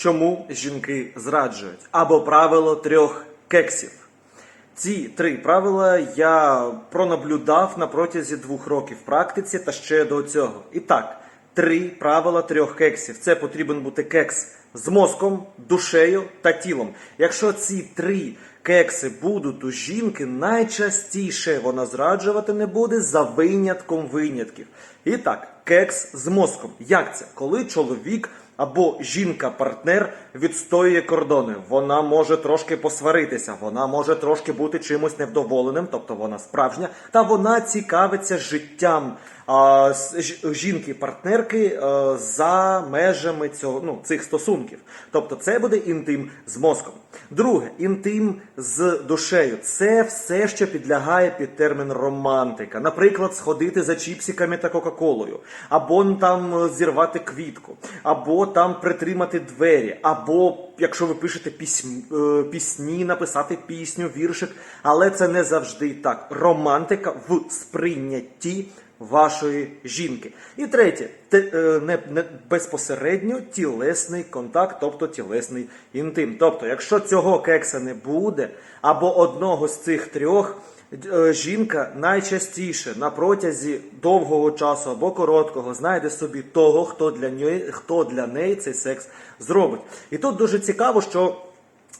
чому жінки зраджують, або правило трьох кексів. Ці три правила я пронаблюдав на протязі двох років практиці та ще до цього. І так, три правила трьох кексів. Це потрібен бути кекс з мозком, душею та тілом. Якщо ці три кекси будуть у жінки, найчастіше вона зраджувати не буде за винятком винятків. І так, кекс з мозком. Як це? Коли чоловік або жінка-партнер відстоює кордони. Вона може трошки посваритися, вона може трошки бути чимось невдоволеним, тобто вона справжня, та вона цікавиться життям жінки-партнерки за межами цього ну, цих стосунків. Тобто це буде інтим з мозком. Друге, інтим з душею. Це все, що підлягає під термін романтика. Наприклад, сходити за чіпсиками та Кока-Колою, або там е, зірвати квітку, або там притримати двері, або якщо ви пишете пісні, пісні, написати пісню, віршик. Але це не завжди так. Романтика в сприйнятті вашої жінки. І третє, те- е, не, не безпосередньо тілесний контакт, тобто тілесний інтим. Тобто, якщо цього кекса не буде, або одного з цих трьох. е, Жінка найчастіше на протязі довгого часу або короткого знайде собі того, хто для неї, хто для неї цей секс зробить. І тут дуже цікаво, що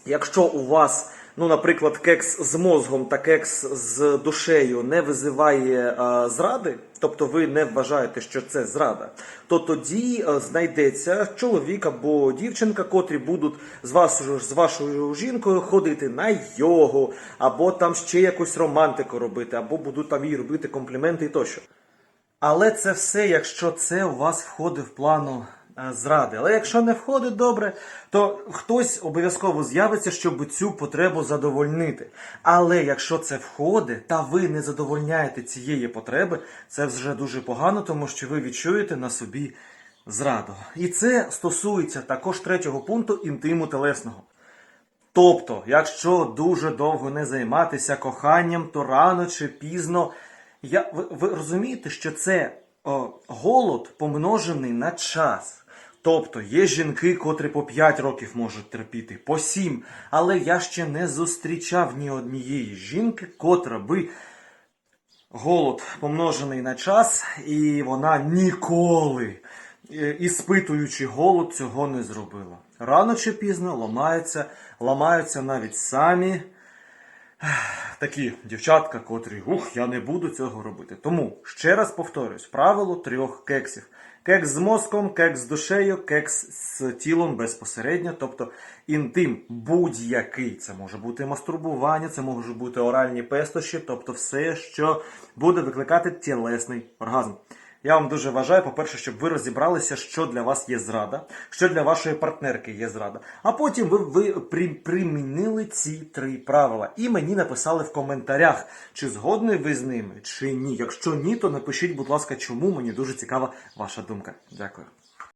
Якщо у вас, ну, наприклад, кекс з мозгом та кекс з душею не визиває е, зради, тобто ви не вважаєте, що це зрада, то тоді е, знайдеться чоловік або дівчинка, котрі будуть з вашою, з вашою жінкою ходити на йогу, або там ще якусь романтику робити, або будуть там їй робити компліменти і тощо. Але це все, якщо це у вас входить в плану зради. Але якщо не входить добре, то хтось обов'язково з'явиться, щоб цю потребу задовольнити. Але якщо це входить, та ви не задовольняєте цієї потреби, це вже дуже погано, тому що ви відчуєте на собі зраду. І це стосується також третього пункту інтиму телесного. Тобто, якщо дуже довго не займатися коханням, то рано чи пізно. Я, ви, ви розумієте, що це голод помножений на час. Тобто є жінки, котрі по 5 років можуть терпіти, по 7. Але я ще не зустрічав ні однієї жінки, котра би голод помножений на час, і вона ніколи, е, іспитуючи голод, цього не зробила. Рано чи пізно ламаються, ламаються навіть самі такі дівчатка, котрі ух, я не буду цього робити. Тому ще раз повторюсь: правило трьох кексів. Кекс з мозком, кекс з душею, кекс з тілом безпосередньо, тобто інтим будь-який. Це може бути мастурбування, це можуть бути оральні пестощі, тобто все, що буде викликати тілесний оргазм. Я вам дуже вважаю, по-перше, щоб ви розібралися, що для вас є зрада, що для вашої партнерки є зрада. А потім ви, ви при, примінили ці три правила і мені написали в коментарях, чи згодні ви з ними, чи ні. Якщо ні, то напишіть, будь ласка, чому мені дуже цікава ваша думка. Дякую.